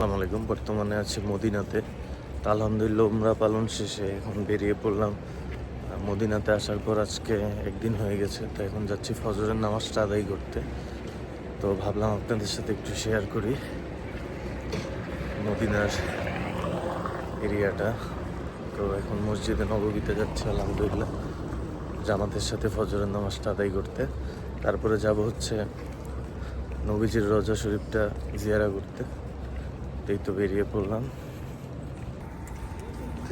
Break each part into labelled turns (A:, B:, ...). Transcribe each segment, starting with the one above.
A: আসসালামু আলাইকুম। বর্তমানে আছি মদিনাতে। তা আলহামদুলিল্লাহ উমরা পালন শেষে এখন বেরিয়ে পড়লাম। মদিনাতে আসার পর আজকে একদিন হয়ে গেছে, তো এখন যাচ্ছি ফজরের নামাজটা আদায় করতে। তো ভাবলাম আপনাদের সাথে একটু শেয়ার করি মদিনার এরিয়াটা। তো এখন মসজিদে নববীতে যাচ্ছি, আলহামদুলিল্লাহ। জামাতের সাথে ফজরের নামাজটা আদায় করতে। তারপরে যাব হচ্ছে নবীজির রজা শরীফটা জিয়ারা করতে। এই তো বেরিয়ে পড়লাম।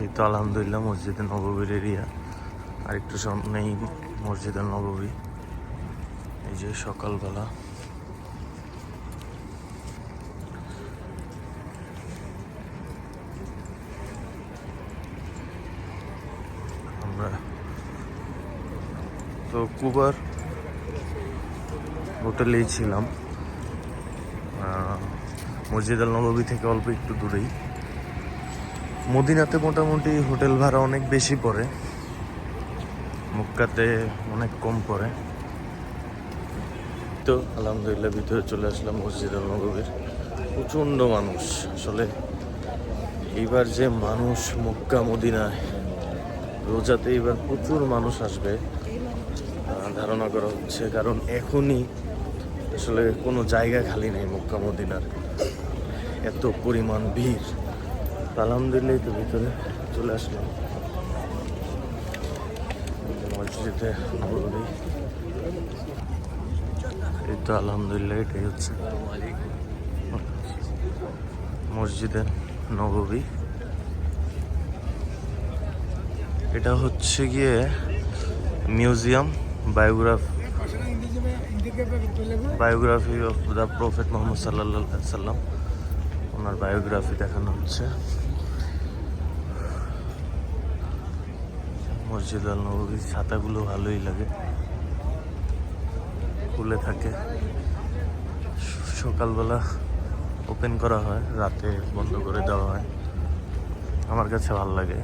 A: এই তো আলহামদুলিল্লাহ মসজিদে নববীর এরিয়া আর একটু সামনেই মসজিদের নববী। এই যে সকালবেলা। আমরা তো কুবার হোটেলেই ছিলাম। মসজিদ আল নবী থেকে অল্প একটু দূরেই। মদিনাতে মোটামুটি হোটেল ভাড়া অনেক বেশি পড়ে। মক্কাতে অনেক কম পড়ে। তো আলহামদুলিল্লাহ ভিতরে চলে আসলাম মসজিদ আল নবীর প্রচণ্ড মানুষ। আসলে এইবার যে মানুষ মক্কা, মদিনায়, রোজাতে এবার প্রচুর মানুষ আসবে ধারণা করা হচ্ছে। কারণ এখনই আসলে কোনো জায়গা খালি নেই মক্কা, মদিনার। এত পরিমাণ ভিড়। আলহামদুলিল্লাহ তো ভিতরে চলে আসলাম। মসজিদে নববী এই তো আলহামদুলিল্লাহ এটাই হচ্ছে। মসজিদে নববী। এটা হচ্ছে গিয়ে museum, biograph biography of the prophet Mohammad সাল্লাহ সাল্লাম ওনার বায়োগ্রাফি দেখানো হচ্ছে। মসজিদ আল নবীর ছাতাগুলো ভালোই লাগে। খুলে থাকে। সকালবেলা ওপেন করা হয়, রাতে বন্ধ করে দেওয়া হয়। আমার কাছে ভালো লাগে।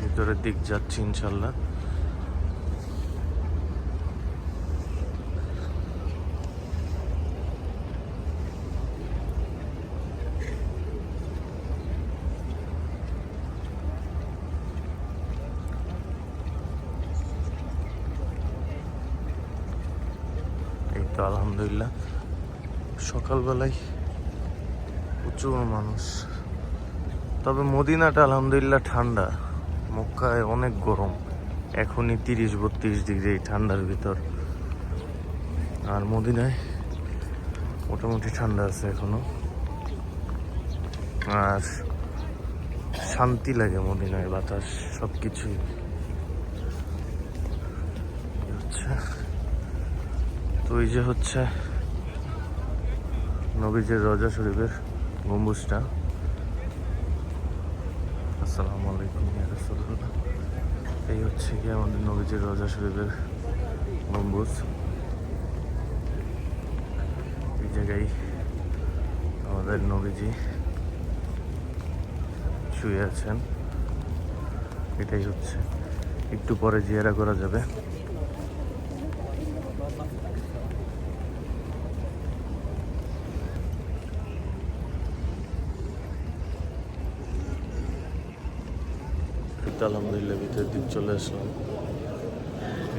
A: ভিতরের দিক যাচ্ছি ইনশাল্লাহ। আলহামদুলিল্লাহ। সকালবেলায় প্রচুর মানুষ। তবে মদিনাটা আলহামদুলিল্লাহ ঠান্ডা। মক্কায় অনেক গরম। এখনই তিরিশ বত্রিশ ডিগ্রি ঠান্ডার ভিতর। আর মদিনায় মোটামুটি ঠান্ডা আছে এখনও। আর শান্তি লাগে মদিনায়, বাতাস সব কিছুই হচ্ছে তো এই যে হচ্ছে নবীজের রজা শরীফের গম্বুজটা। আসসালামু আলাইকুম এই হচ্ছে কি আমাদের নবীজির রজা শরীফের গম্বুজ। এই জায়গায় আমাদের নবীজি শুয়ে আছেন। এটাই হচ্ছে। একটু পরে জিয়ারা করা যাবে। তো আলহামদুলিল্লাহ ভিতরের দিক চলে আসলাম।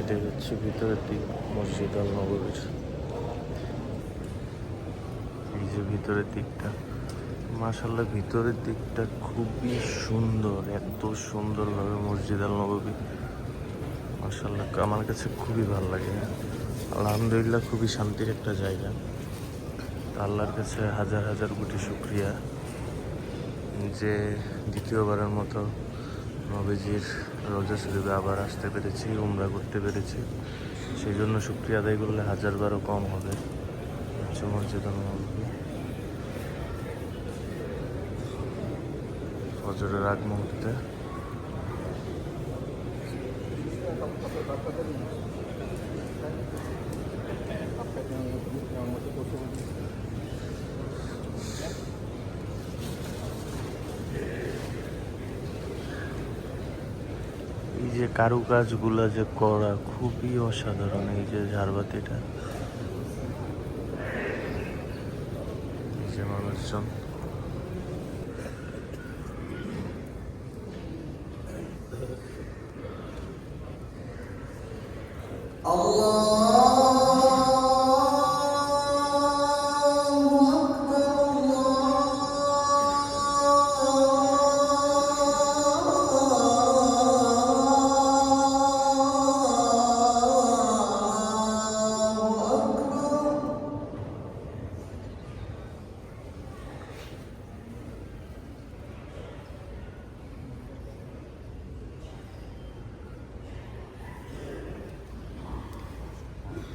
A: এটাই হচ্ছে ভিতরের দিক, মসজিদ আল নবীর এই যে ভিতরের দিকটা মাশাল্লাহ ভিতরের দিকটা খুবই সুন্দর, এত সুন্দরভাবে মসজিদ আল নবী মাশাল্লাহ আমার কাছে খুবই ভালো লাগে আলহামদুলিল্লাহ খুবই শান্তির একটা জায়গা। আল্লাহর কাছে হাজার হাজার কোটি শুক্রিয়া। যে দ্বিতীয়বারের মতো নবীজির রোজা শরীফে আবার আসতে পেরেছি, উমরা করতে পেরেছি। সেই জন্য শুক্রিয়া আদায় করলে হাজারবারও কম হবে। মসজিদ আগ মুহূর্তে। এই যে কারুকাজগুলো যে করা খুবই অসাধারণ এই যে ঝাড়বাতিটা। যে মানুষজন।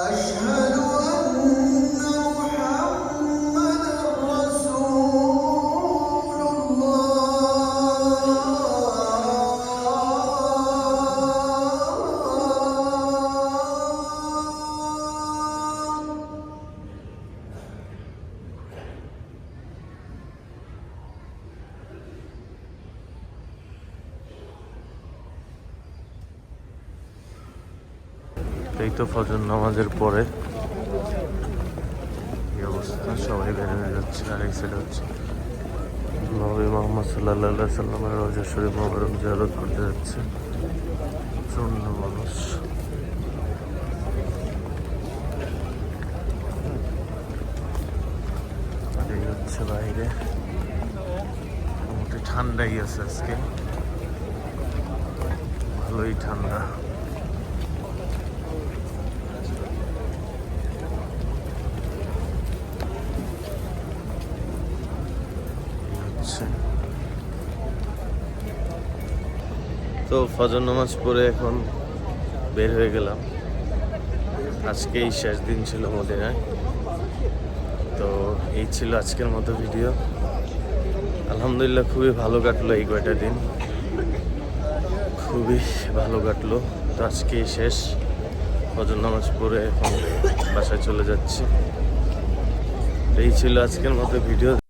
B: أشهد
A: এই তো ফজর নামাজের পরে এই অবস্থা, সবাই হয়ে যাচ্ছে, আর এই সাইড হচ্ছে। নবী মোহাম্মদ সাল্লাহ সাল্লামের রজা শরীফ মোবারক জিয়ারত করতে যাচ্ছে। প্রচণ্ড মানুষ। হচ্ছে বাইরে। মোটামুটি ঠান্ডাই আছে আজকে। ভালোই ঠান্ডা হচ্ছে তো ফজর নামাজ পড়ে এখন বের হয়ে গেলাম। আজকেই শেষ দিন ছিল মদিনায়। তো এই ছিল আজকের মতো ভিডিও। আলহামদুলিল্লাহ খুবই ভালো কাটলো এই কয়টা দিন। খুবই ভালো কাটলো। তো আজকে শেষ। ফজর নামাজ পড়ে এখন বাসায় চলে যাচ্ছি। এই ছিল আজকের মতো ভিডিও।